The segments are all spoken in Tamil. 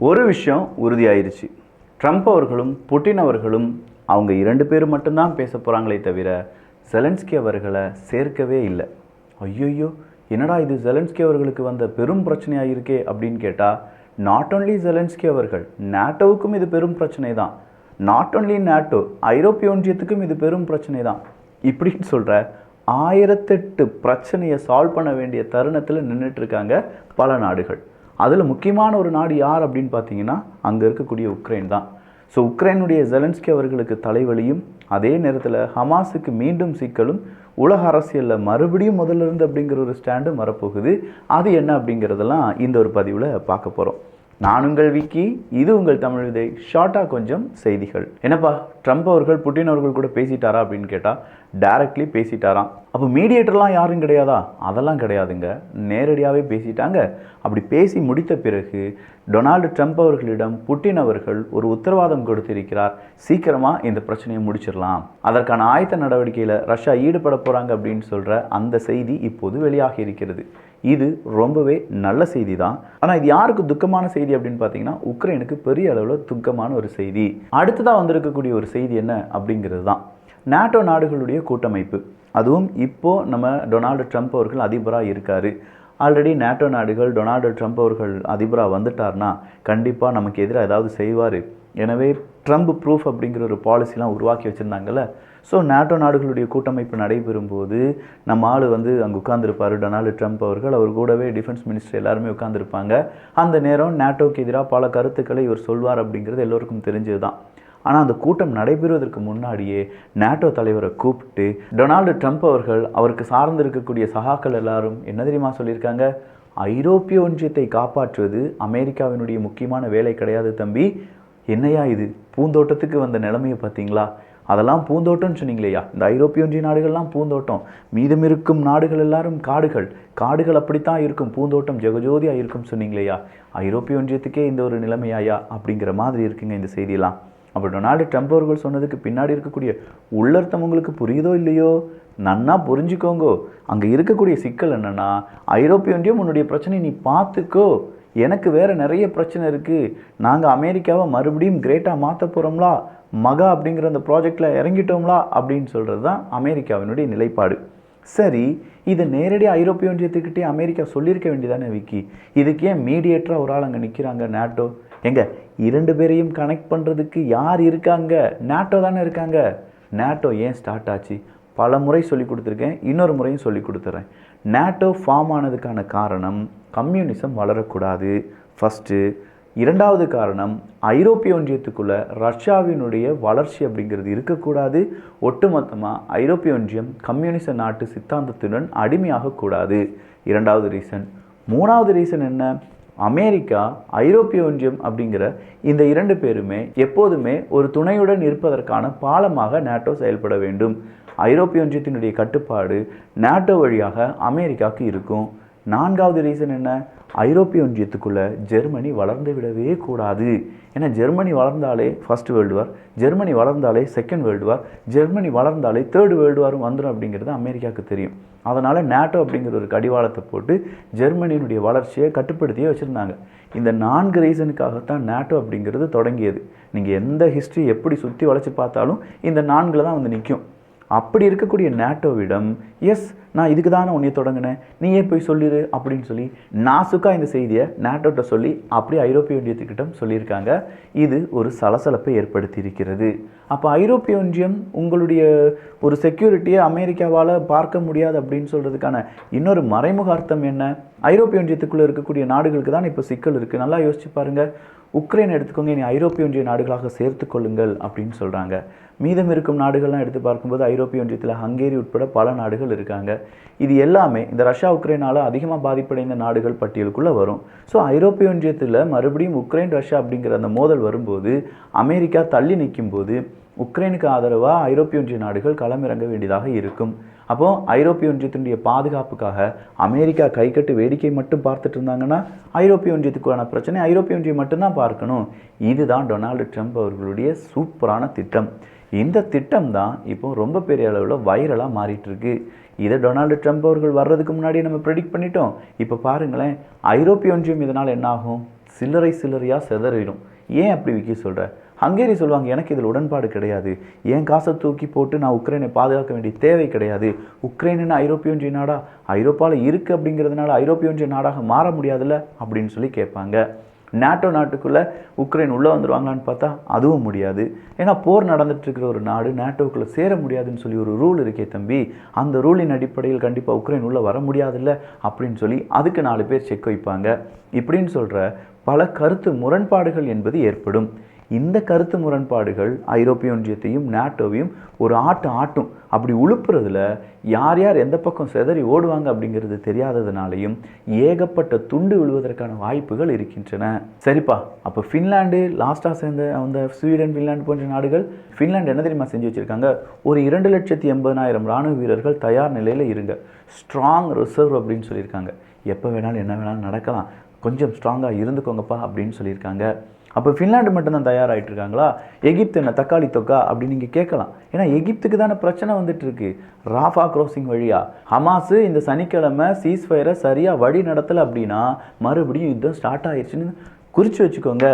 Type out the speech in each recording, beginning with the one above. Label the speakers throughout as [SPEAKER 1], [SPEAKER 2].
[SPEAKER 1] ஒரு விஷயம் உறுதியாயிருச்சு. ட்ரம்ப் அவர்களும் புட்டின் அவர்களும் அவங்க இரண்டு பேரும் மட்டும்தான் பேச போகிறாங்களே தவிர செலன்ஸ்கி அவர்களை சேர்க்கவே இல்லை. ஐயோயோ என்னடா இது ஜெலன்ஸ்கி அவர்களுக்கு வந்த பெரும் பிரச்சனையாக இருக்கே அப்படின்னு கேட்டால் நாட் ஓன்லி ஜெலன்ஸ்கி அவர்கள் நாட்டோவுக்கும் இது பெரும் பிரச்சனை தான் நாட் ஓன்லி நாட்டோ ஐரோப்பிய ஒன்றியத்துக்கும் இது பெரும் பிரச்சனை தான் இப்படின்னு சொல்கிற ஆயிரத்தெட்டு பிரச்சனையை சால்வ் பண்ண வேண்டிய தருணத்தில் நின்றுட்டு இருக்காங்க பல நாடுகள். அதில் முக்கியமான ஒரு நாடு யார் அப்படின்னு பார்த்தீங்கன்னா அங்கே இருக்கக்கூடிய உக்ரைன் தான். ஸோ உக்ரைனுடைய ஜெலன்ஸ்கி அவர்களுக்கு தலைவலியும் அதே நேரத்தில் ஹமாஸுக்கு மீண்டும் சிக்கலும் உலக அரசியலில் மறுபடியும் முதல்ல இருந்து அப்படிங்கிற ஒரு ஸ்டாண்டும் வரப்போகுது. அது என்ன அப்படிங்கிறதெல்லாம் இந்த ஒரு பதிவில் பார்க்க போகிறோம் நான் உங்கள் விக்கி இது உங்கள் தமிழ் விதை. ஷார்ட்டாக கொஞ்சம் செய்திகள். என்னப்பா ட்ரம்ப் அவர்கள் புட்டின் அவர்கள் கூட பேசிட்டாரா அப்படின்னு கேட்டால் டைரக்ட்லி பேசிட்டாராம். அப்போ மீடியேட்டர்லாம் யாரும் கிடையாதா? அதெல்லாம் கிடையாதுங்க. நேரடியாகவே பேசிட்டாங்க. அப்படி பேசி முடித்த பிறகு டொனால்டு ட்ரம்ப் அவர்களிடம் புட்டின் அவர்கள் ஒரு உத்தரவாதம் கொடுத்திருக்கிறார். சீக்கிரமாக இந்த பிரச்சனையை முடிச்சிடலாம். அதற்கான ஆயத்த நடவடிக்கையில் ரஷ்யா ஈடுபட போகிறாங்க அப்படின்னு சொல்கிற அந்த செய்தி இப்போது வெளியாகி இருக்கிறது. இது ரொம்பவே நல்ல செய்தி தான் ஆனால் இது யாருக்கு துக்கமான செய்தி அப்படின்னு பார்த்தீங்கன்னா உக்ரைனுக்கு பெரிய அளவில் துக்கமான ஒரு செய்தி. அடுத்ததாக வந்திருக்கக்கூடிய ஒரு செய்தி என்ன அப்படிங்கிறது தான் நாட்டோ நாடுகளுடைய கூட்டமைப்பு. அதுவும் இப்போது நம்ம டொனால்டு ட்ரம்ப் அவர்கள் அதிபராக இருக்கார். ஆல்ரெடி நாட்டோ நாடுகள் டொனால்டு ட்ரம்ப் அவர்கள் அதிபராக வந்துட்டார்னா கண்டிப்பாக நமக்கு எதிராக ஏதாவது செய்வார். எனவே ட்ரம்ப் ப்ரூஃப் அப்படிங்கிற ஒரு பாலிசிலாம் உருவாக்கி வச்சுருந்தாங்கல்ல ஸோ நாட்டோ நாடுகளுடைய கூட்டமைப்பு நடைபெறும் போது நம்ம ஆள் வந்து அங்கே உட்காந்துருப்பார் டொனால்டு ட்ரம்ப் அவர்கள் அவர் கூடவே டிஃபென்ஸ் மினிஸ்டர் எல்லாருமே உட்காந்துருப்பாங்க அந்த நேரம் நாட்டோக்கு எதிராக பல கருத்துக்களை இவர் சொல்வார் அப்படிங்கிறது எல்லோருக்கும் தெரிஞ்சது தான் ஆனால் அந்த கூட்டம் நடைபெறுவதற்கு முன்னாடியே நாட்டோ தலைவரை கூப்பிட்டு டொனால்டு ட்ரம்ப் அவர்கள் அவருக்கு சார்ந்து இருக்கக்கூடிய சகாக்கள் எல்லாரும் என்ன தெரியுமா சொல்லியிருக்காங்க? ஐரோப்பிய ஒன்றியத்தை காப்பாற்றுவது அமெரிக்காவினுடைய முக்கியமான வேலை கிடையாது தம்பி. என்னையா இது? பூந்தோட்டத்துக்கு வந்த நிலைமையை பார்த்தீங்களா? அதெல்லாம் பூந்தோட்டம்னு சொன்னீங்களேயா? இந்த ஐரோப்பிய ஒன்றிய நாடுகள்லாம் பூந்தோட்டம். மீதம் இருக்கும் நாடுகள் எல்லாரும் காடுகள். காடுகள் அப்படித்தான் இருக்கும். பூந்தோட்டம் ஜெகஜோதியாக இருக்கும் சொன்னீங்களேயா? ஐரோப்பிய ஒன்றியத்துக்கே இந்த ஒரு நிலைமையாயா? அப்படிங்கிற மாதிரி இருக்குங்க இந்த செய்தியெல்லாம். அப்போ டொனால்டு ட்ரம்ப் அவர்கள் சொன்னதுக்கு பின்னாடி இருக்கக்கூடிய உள்ளர்த்தம் உங்களுக்கு புரியுதோ இல்லையோ? நன்னா புரிஞ்சுக்கோங்கோ. அங்கே இருக்கக்கூடிய சிக்கல் என்னென்னா ஐரோப்பிய ஒன்றியம் உன்னுடைய பிரச்சனையை நீ பார்த்துக்கோ. எனக்கு வேறு நிறைய பிரச்சனை இருக்குது நாங்கள் அமெரிக்காவை மறுபடியும் கிரேட்டாக மாற்ற போகிறோம்லா மகா அப்படிங்கிற அந்த ப்ராஜெக்டில் இறங்கிட்டோம்லா? அப்படின்னு சொல்கிறது தான் அமெரிக்காவினுடைய நிலைப்பாடு. சரி இதை நேரடியாக ஐரோப்பிய ஒன்றியத்துக்கிட்டே அமெரிக்கா சொல்லியிருக்க வேண்டியதானே விக்கி? இதுக்கு ஏன் மீடியேட்டராக ஒரு ஆள் அங்கே நிற்கிறாங்க நாட்டோ? எங்க இரண்டு பேரையும் கனெக்ட் பண்ணுறதுக்கு யார் இருக்காங்க? நாட்டோ தானே இருக்காங்க. நாட்டோ ஏன் ஸ்டார்ட் ஆச்சு? பல முறை சொல்லி கொடுத்துருக்கேன் இன்னொரு முறையும் சொல்லி கொடுத்துட்றேன் நேட்டோ ஃபார்ம் ஆனதுக்கான காரணம் கம்யூனிசம் வளரக்கூடாது. ஃபஸ்ட்டு இரண்டாவது காரணம் ஐரோப்பிய ஒன்றியத்துக்குள்ளே ரஷ்யாவினுடைய வளர்ச்சி அப்படிங்கிறது இருக்கக்கூடாது. ஒட்டுமொத்தமாக ஐரோப்பிய ஒன்றியம் கம்யூனிச நாட்டு சித்தாந்தத்துடன் அடிமையாகக்கூடாது. இரண்டாவது ரீசன் மூணாவது ரீசன் என்ன? அமெரிக்கா ஐரோப்பிய ஒன்றியம் அப்படிங்கிற இந்த இரண்டு பேருமே எப்போதுமே ஒரு துணையுடன் இருப்பதற்கான பாலமாக நாட்டோ செயல்பட வேண்டும். ஐரோப்பிய ஒன்றியத்தினுடைய கட்டுப்பாடு நாட்டோ வழியாக அமெரிக்காவுக்கு இருக்கும். நான்காவது ரீசன் என்ன? ஐரோப்பிய ஒன்றியத்துக்குள்ளே ஜெர்மனி வளர்ந்து விடவே கூடாது. ஏன்னா ஜெர்மனி வளர்ந்தாலே ஃபர்ஸ்ட் வேர்ல்டு வார் ஜெர்மனி வளர்ந்தாலே செகண்ட் வேர்ல்டு வார் ஜெர்மனி வளர்ந்தாலே தேர்டு வேர்ல்டு வாரும் வந்துடும் அப்படிங்கிறது அமெரிக்காவுக்கு தெரியும். அதனால் நேட்டோ அப்படிங்கிற ஒரு கடிவாளத்தை போட்டு ஜெர்மனியினுடைய வளர்ச்சியை கட்டுப்படுத்தியே வச்சுருந்தாங்க. இந்த நான்கு ரீசனுக்காகத்தான் நேட்டோ அப்படிங்கிறது தொடங்கியது. நீங்கள் எந்த ஹிஸ்ட்ரி எப்படி சுற்றி வளைச்சி பார்த்தாலும் இந்த நான்கில் தான் வந்து நிற்கும் அப்படி இருக்கக்கூடிய நேட்டோவிடம் எஸ் நான் இதுக்கு தானே உன்னை தொடங்கினேன். நீயே போய் சொல்லிடு அப்படின்னு சொல்லி நாசுக்கா இந்த செய்தியை நேட்டோட்ட சொல்லி அப்படியே ஐரோப்பிய ஒன்றியத்துக்கிட்டம் சொல்லியிருக்காங்க. இது ஒரு சலசலப்பை ஏற்படுத்தியிருக்கிறது. அப்போ ஐரோப்பிய ஒன்றியம் உங்களுடைய ஒரு செக்யூரிட்டியை அமெரிக்காவால் பார்க்க முடியாது அப்படின்னு சொல்கிறதுக்கான இன்னொரு மறைமுக அர்த்தம் என்ன? ஐரோப்பிய ஒன்றியத்துக்குள்ளே இருக்கக்கூடிய நாடுகளுக்கு தான் இப்போ சிக்கல் இருக்குது நல்லா யோசிச்சு பாருங்கள் உக்ரைன் எடுத்துக்கோங்க இனி ஐரோப்பிய ஒன்றிய நாடுகளாக சேர்த்து கொள்ளுங்கள் அப்படின்னு சொல்கிறாங்க மீதம் இருக்கும் நாடுகள்லாம் எடுத்து பார்க்கும்போது ஐரோப்பிய ஒன்றியத்தில் ஹங்கேரி உட்பட பல நாடுகள் இருக்காங்க. இது எல்லாமே இந்த ரஷ்யா உக்ரைனால் அதிகமாக பாதிப்படைந்த நாடுகள் பட்டியலுக்குள்ளே வரும். ஸோ ஐரோப்பிய ஒன்றியத்தில் மறுபடியும் உக்ரைன் ரஷ்யா அப்படிங்கிற அந்த மோதல் வரும்போது அமெரிக்கா தள்ளி நிற்கும் போது உக்ரைனுக்கு ஆதரவாக ஐரோப்பிய ஒன்றிய நாடுகள் களமிறங்க வேண்டியதாக இருக்கும். அப்போது ஐரோப்பிய ஒன்றியத்தினுடைய பாதுகாப்புக்காக அமெரிக்கா கைகட்டு வேடிக்கை மட்டும் பார்த்துட்டு இருந்தாங்கன்னா ஐரோப்பிய ஒன்றியத்துக்கான பிரச்சனை ஐரோப்பிய ஒன்றியம் மட்டும்தான் பார்க்கணும். இதுதான் டொனால்டு ட்ரம்ப் அவர்களுடைய சூப்பரான திட்டம். இந்த திட்டம் தான் இப்போ ரொம்ப பெரிய அளவில் வைரலாக மாறிட்டுருக்கு. இதை டொனால்டு ட்ரம்ப் அவர்கள் வர்றதுக்கு முன்னாடியே நம்ம ப்ரெடிக்ட் பண்ணிட்டோம். இப்போ பாருங்களேன் ஐரோப்பிய ஒன்றியம் இதனால் என்ன ஆகும் சில்லறை சில்லறையாக செதறிடும். ஏன் அப்படி விக்கி சொல்கிற ஹங்கேரி சொல்லுவாங்க எனக்கு இதில் உடன்பாடு கிடையாது. என் காசை தூக்கி போட்டு நான் உக்ரைனை பாதுகாக்க வேண்டிய தேவை கிடையாது. உக்ரைனுன்னு ஐரோப்பிய ஒன்றிய நாடா ஐரோப்பாவில் இருக்குது அப்படிங்கிறதுனால ஐரோப்பிய ஒன்றிய நாடாக மாற முடியாதுல்ல? அப்படின்னு சொல்லி கேட்பாங்க. நாட்டோ நாட்டுக்குள்ளே உக்ரைன் உள்ளே வந்துடுவாங்களான்னு பார்த்தா அதுவும் முடியாது. ஏன்னா போர் நடந்துட்டுருக்கிற ஒரு நாடு நாட்டோக்குள்ளே சேர முடியாதுன்னு சொல்லி ஒரு ரூல் இருக்கே தம்பி. அந்த ரூலின் அடிப்படையில் கண்டிப்பாக உக்ரைன் உள்ளே வர முடியாதுல்ல அப்படின்னு சொல்லி அதுக்கு நாலு பேர் செக் வைப்பாங்க. இப்படின்னு சொல்கிற பல கருத்து முரண்பாடுகள் என்பது ஏற்படும். இந்த கருத்து முரண்பாடுகள் ஐரோப்பிய ஒன்றியத்தையும் நாட்டோவையும் ஒரு ஆட்டு ஆட்டும். அப்படி உழுப்புறதுல யார் யார் எந்த பக்கம் செதறி ஓடுவாங்க அப்படிங்கிறது தெரியாததுனாலையும் ஏகப்பட்ட துண்டு விழுவதற்கான வாய்ப்புகள் இருக்கின்றன. சரிப்பா அப்போ ஃபின்லாண்டு லாஸ்ட்டாக சேர்ந்த அந்த ஸ்வீடன் ஃபின்லாண்டு போன்ற நாடுகள் ஃபின்லாண்டு என்ன தெரியுமா செஞ்சு வச்சுருக்காங்க? ஒரு இரண்டு லட்சத்தி எண்பதாயிரம் ராணுவ வீரர்கள் தயார் நிலையில் இருங்க. ஸ்ட்ராங் ரிசர்வ் அப்படின்னு சொல்லியிருக்காங்க. எப்போ வேணாலும் என்ன வேணாலும் நடக்கலாம். கொஞ்சம் ஸ்ட்ராங்காக இருந்துக்கோங்கப்பா அப்படின்னு சொல்லியிருக்காங்க. அப்போ ஃபின்லாண்டு மட்டும்தான் தயாராகிட்டு இருக்காங்களா எகிப்து என்ன தக்காளி தொக்கா? அப்படின்னு நீங்கள் கேட்கலாம். ஏன்னா எகிப்துக்கு தானே பிரச்சனை வந்துட்டு இருக்கு ராஃபா க்ரோசிங் வழியா. ஹமாஸு இந்த சனிக்கிழமை சீஸ்ஃபயரை சரியாக வழி நடத்தலை அப்படின்னா மறுபடியும் யுத்தம் ஸ்டார்ட் ஆயிடுச்சுன்னு குறித்து வச்சுக்கோங்க.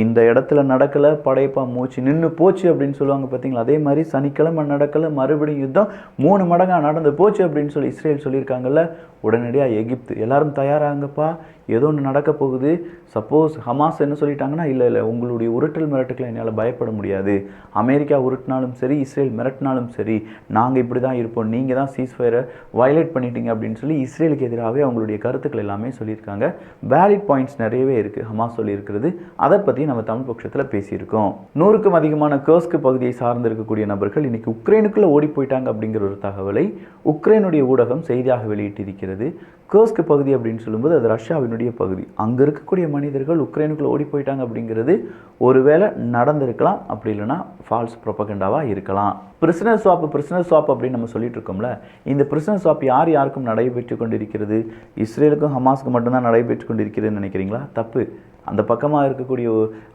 [SPEAKER 1] இந்த இடத்துல நடக்கலை படையப்பா மூச்சு நின்று போச்சு அப்படின்னு சொல்லுவாங்க பார்த்தீங்களா அதே மாதிரி சனிக்கிழமை நடக்கலை மறுபடியும் யுத்தம் மூணு மடங்காக நடந்து போச்சு அப்படின்னு சொல்லி இஸ்ரேல் சொல்லியிருக்காங்கல்ல. உடனடியாக எகிப்து எல்லாரும் தயாராங்கப்பா. ஏதோ ஒன்று நடக்க போகுது. சப்போஸ் ஹமாஸ் என்ன சொல்லிட்டாங்கன்னா இல்லை இல்லை உங்களுடைய உருட்டல் மிரட்டுக்களை என்னால் பயப்பட முடியாது. அமெரிக்கா உருட்டினாலும் சரி இஸ்ரேல் மிரட்டினாலும் சரி நாங்கள் இப்படி தான் இருப்போம். நீங்கள் தான் சீஸ்ஃபயரை வயலேட் பண்ணிட்டீங்க அப்படின்னு சொல்லி இஸ்ரேலுக்கு எதிராகவே அவங்களுடைய கருத்துக்கள் எல்லாமே சொல்லியிருக்காங்க. வேலிட் பாயிண்ட்ஸ் நிறையவே இருக்குது ஹமாஸ் சொல்லியிருக்கிறது. அதை பற்றி நம்ம தமிழ் பட்சத்தில் பேசியிருக்கோம். நூறுக்கும் அதிகமான கேர்ஸ்க்கு பகுதியை சார்ந்திருக்கக்கூடிய நபர்கள் இன்னைக்கு உக்ரைனுக்குள்ளே ஓடி போயிட்டாங்க அப்படிங்கிற ஒரு தகவலை உக்ரைனுடைய ஊடகம் செய்தியாக வெளியிட்டிருக்கிறது. கேர்ஸ்க்கு பகுதி அப்படின்னு சொல்லும்போது அது ரஷ்யாவினுடைய பகுதி. அங்கே இருக்கக்கூடிய மனிதர்கள் உக்ரைனுக்குள்ளே ஓடி போயிட்டாங்க அப்படிங்கிறது ஒருவேளை நடந்திருக்கலாம். அப்படி இல்லைன்னா ஃபால்ஸ் ப்ரொபகண்டாவாக இருக்கலாம். பிரிசனர் ஸ்வாப் பிரிசனர் ஸ்வாப் அப்படின்னு நம்ம சொல்லிட்டு இருக்கோம்ல இந்த பிரிசனர் ஸ்வாப் யார் யாருக்கும் நடைபெற்று கொண்டிருக்கிறது? இஸ்ரேலுக்கும் ஹமாஸுக்கும் மட்டும்தான் நடைபெற்று கொண்டிருக்கிறதுன்னு நினைக்கிறீங்களா? தப்பு. அந்த பக்கமாக இருக்கக்கூடிய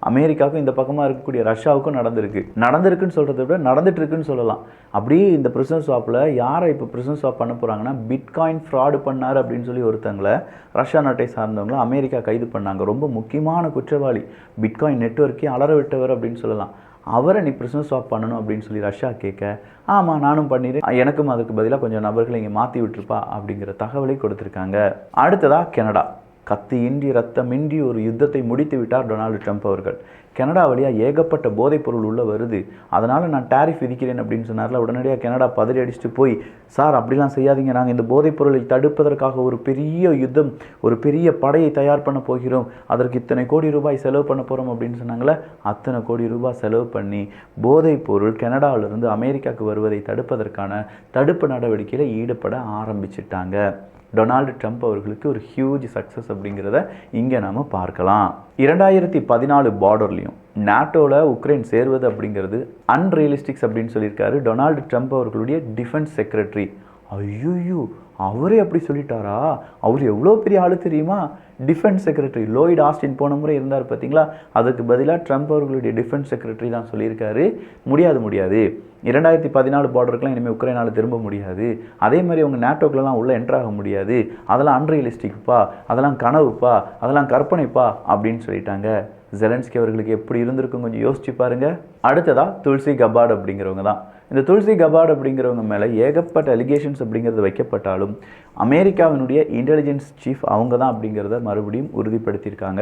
[SPEAKER 1] அமெரிக்காவுக்கும் இந்த பக்கமாக இருக்கக்கூடிய ரஷ்யாவுக்கும் நடந்திருக்கு. நடந்திருக்குன்னு சொல்கிறத விட நடந்துட்டுருக்குன்னு சொல்லலாம். அப்படியே இந்த பிரிசன் ஸ்வாப்பில் யாரை இப்போ பிரிசன் ஸ்வாப் பண்ண போகிறாங்கன்னா பிட்காயின் ஃப்ராடு பண்ணார் அப்படின்னு சொல்லி ஒருத்தங்களை ரஷ்யா நாட்டை சார்ந்தவங்கள அமெரிக்கா கைது பண்ணாங்க. ரொம்ப முக்கியமான குற்றவாளி. பிட்காயின் நெட்ஒர்க்கே அலற விட்டவர் அப்படின்னு சொல்லலாம். அவரை நீ பிரிசன் ஸ்வாப் பண்ணணும் அப்படின்னு சொல்லி ரஷ்யா கேட்க ஆமாம் நானும் பண்ணிடுறேன் எனக்கும் அதுக்கு பதிலாக கொஞ்சம் நபர்களை இங்கே மாற்றி விட்டுருப்பா அப்படிங்கிற தகவலை கொடுத்துருக்காங்க. அடுத்ததாக கனடா. கத்தியின்றி ரத்தமின்றி ஒரு யுத்தத்தை முடித்து விட்டார் டொனால்டு ட்ரம்ப் அவர்கள். கனடா வழியாக ஏகப்பட்ட போதைப் பொருள் உள்ளே வருது. அதனால் நான் டாரிஃப் விதிக்கிறேன் அப்படின்னு சொன்னார்ல உடனடியாக கனடா பதறி அடிச்சுட்டு போய் சார் அப்படிலாம் செய்யாதீங்க. நாங்கள் இந்த போதைப் பொருளை தடுப்பதற்காக ஒரு பெரிய யுத்தம் ஒரு பெரிய படையை தயார் பண்ண போகிறோம். அதற்கு இத்தனை கோடி ரூபாய் செலவு பண்ண போகிறோம் அப்படின்னு சொன்னாங்களே அத்தனை கோடி ரூபாய் செலவு பண்ணி போதைப் பொருள் கனடாவிலிருந்து அமெரிக்காவுக்கு வருவதை தடுப்பதற்கான தடுப்பு நடவடிக்கையில் ஈடுபட ஆரம்பிச்சிட்டாங்க. டொனால்டு ட்ரம்ப் அவர்களுக்கு ஒரு ஹியூஜ் சக்ஸஸ் அப்படிங்கிறத இங்கே நாம் பார்க்கலாம். இரண்டாயிரத்தி பதினாலு பார்டர்லையும் நாட்டோவில் உக்ரைன் சேர்வது அப்படிங்கிறது அன்ரியலிஸ்டிக்ஸ் அப்படின்னு சொல்லியிருக்காரு டொனால்டு ட்ரம்ப் அவர்களுடைய டிஃபென்ஸ் செக்ரட்டரி ஐயோ அவரே அப்படி சொல்லிட்டாரா? அவர் எவ்வளோ பெரிய ஆள் தெரியுமா? டிஃபென்ஸ் செக்ரட்டரி லோயிட் ஆஸ்டின் போன முறை இருந்தார் பார்த்தீங்களா? அதுக்கு பதிலாக ட்ரம்ப் அவர்களுடைய டிஃபென்ஸ் செக்ரட்டரி தான் சொல்லியிருக்காரு. முடியாது முடியாது. இரண்டாயிரத்தி பதினாலு பார்டருக்குலாம் இனிமேல் உக்ரைனால் திரும்ப முடியாது. அதே மாதிரி அவங்க நேட்டோக்குள்ளலாம் உள்ளே என்ட்ராக முடியாது. அதெல்லாம் அன்ரியலிஸ்டிக்ப்பா அதெல்லாம் கனவுப்பா அதெல்லாம் கற்பனைப்பா அப்படின்னு சொல்லிட்டாங்க. ஜெலன்ஸ்கி அவர்களுக்கு எப்படி இருந்திருக்கும் கொஞ்சம் யோசிச்சு பாருங்க. அடுத்ததா துளசி கபாட் அப்படிங்கிறவங்க தான். இந்த துளசி கபாட் அப்படிங்கிறவங்க மேலே ஏகப்பட்ட அலிகேஷன்ஸ் அப்படிங்கிறது வைக்கப்பட்டாலும் அமெரிக்காவினுடைய இன்டெலிஜென்ஸ் சீஃப் அவங்க தான் அப்படிங்கிறத மறுபடியும் உறுதிப்படுத்தியிருக்காங்க.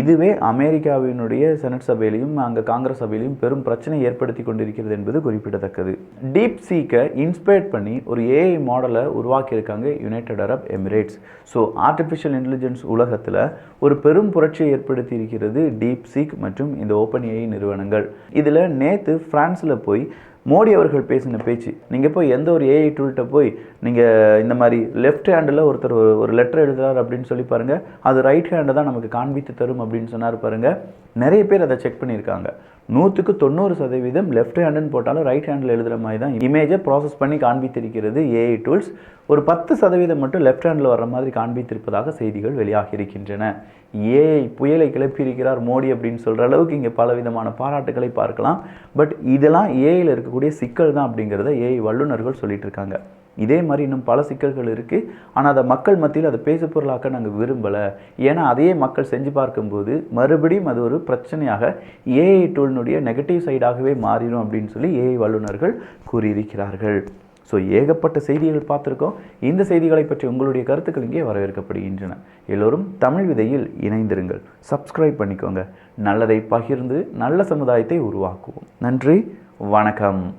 [SPEAKER 1] இதுவே அமெரிக்காவினுடைய செனட் சபையிலையும் அங்கே காங்கிரஸ் சபையிலையும் பெரும் பிரச்சனை ஏற்படுத்தி கொண்டிருக்கிறது என்பது குறிப்பிடத்தக்கது. டீப் சீக்கை இன்ஸ்பயர் பண்ணி ஒரு ஏஐ மாடலை உருவாக்கியிருக்காங்க United Arab Emirates so artificial intelligence உலகத்தில் ஒரு பெரும் புரட்சியை ஏற்படுத்தி இருக்கிறது டீப் சீக் மற்றும் இந்த ஓப்பன் ஏஐ நிறுவனங்கள். இதில் நேற்று ஃப்ரான்ஸில் போய் மோடி அவர்கள் பேசின பேச்சு நீங்கள் போய் எந்த ஒரு ஏஐ டூல்கிட்ட போய் நீங்கள் இந்த மாதிரி லெஃப்ட் ஹேண்டில் ஒருத்தர் ஒரு- லெட்டர் எழுதுறார் அப்படின்னு சொல்லி பாருங்கள் அது ரைட் ஹேண்டை தான் நமக்கு காண்பித்து தரும் அப்படின்னு சொன்னார் பாருங்கள் நிறைய பேர் அதை செக் பண்ணியிருக்காங்க. நூற்றுக்கு தொண்ணூறு சதவீதம் லெஃப்ட் ஹேண்டுன்னு போட்டாலும் ரைட் ஹேண்டில் எழுதுகிற மாதிரி தான் இமேஜை ப்ராசஸ் பண்ணி காண்பித்திருக்கிறது ஏஐ டூல்ஸ் ஒரு பத்து சதவீதம் மட்டும் லெஃப்ட் ஹேண்டில் வர்ற மாதிரி காண்பித்திருப்பதாக செய்திகள் வெளியாகி இருக்கின்றன. ஏஐ புயலை கிளப்பியிருக்கிறார் மோடி அப்படின்னு சொல்கிற அளவுக்கு இங்கே பலவிதமான பாராட்டுகளை பார்க்கலாம். பட் இதெல்லாம் ஏஐயில் இருக்கக்கூடிய சிக்கல் தான் அப்படிங்கிறத ஏஐ வல்லுநர்கள் சொல்லிட்டு இருக்காங்க. இதே மாதிரி இன்னும் பல சிக்கல்கள் இருக்குது ஆனால் அதை மக்கள் மத்தியில் அதை பேசு பொருளாக்க நாங்கள் விரும்பலை. ஏன்னா அதையே மக்கள் செஞ்சு பார்க்கும்போது மறுபடியும் அது ஒரு பிரச்சனையாக ஏஐ டூலினுடைய நெகட்டிவ் சைடாகவே மாறிடும் அப்படின்னு சொல்லி ஏஐ வல்லுநர்கள் கூறியிருக்கிறார்கள். ஸோ ஏகப்பட்ட செய்திகள் பார்த்துருக்கோம். இந்த செய்திகளை பற்றி உங்களுடைய கருத்துக்கள் இங்கே வரவேற்கப்படுகின்றன. எல்லோரும் தமிழ் விதையில் இணைந்திருங்கள். சப்ஸ்கிரைப் பண்ணிக்கோங்க. நல்லதை பகிர்ந்து நல்ல சமுதாயத்தை உருவாக்குவோம். நன்றி. வணக்கம்.